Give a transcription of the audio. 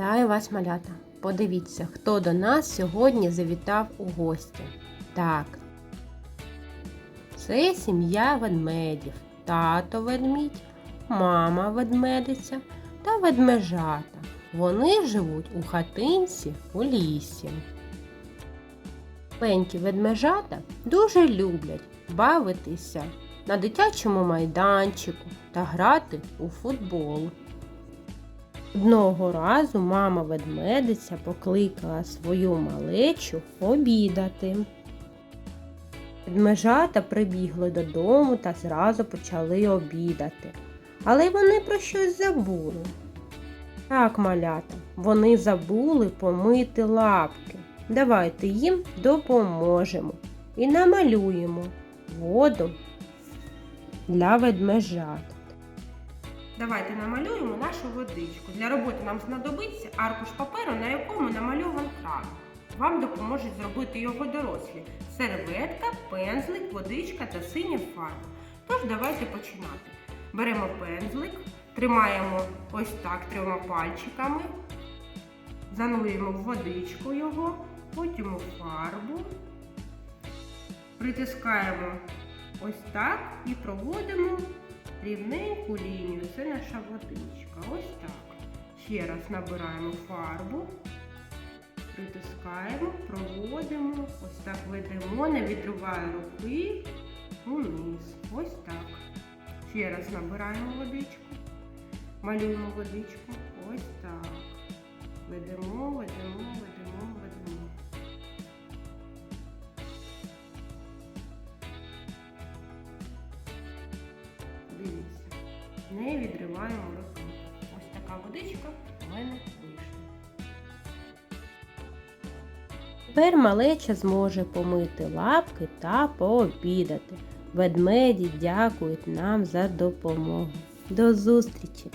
Вітаю вас, малята! Подивіться, хто до нас сьогодні завітав у гості. Так. Це сім'я ведмедів. Тато ведмідь, мама ведмедиця та ведмежата. Вони живуть у хатинці у лісі. Маленькі ведмежата дуже люблять бавитися на дитячому майданчику та грати у футбол. Одного разу мама ведмедиця покликала свою малечу обідати. Ведмежата прибігли додому та зразу почали обідати. Але вони про щось забули. Так, малята, вони забули помити лапки. Давайте їм допоможемо і намалюємо воду для ведмежат. Давайте намалюємо нашу водичку. Для роботи нам знадобиться аркуш паперу, на якому намальован кран. Вам допоможуть зробити його дорослі. Серветка, пензлик, водичка та синя фарба. Тож давайте починати. Беремо пензлик, тримаємо ось так трьома пальчиками, занурюємо в водичку його, потім у фарбу, притискаємо ось так і проводимо рівненьку лінію. Це наша водичка. Ось так. Ще раз набираємо фарбу, притискаємо, проводимо, ось так ведемо, не відриває руки униз. Ось так. Ще раз набираємо водичку, малюємо водичку. Ось так. Ведемо, ведемо, ведемо. Не відриваємо руки. Ось така водичка у мене вийшла. Тепер малеча зможе помити лапки та пообідати. Ведмеді дякують нам за допомогу. До зустрічі!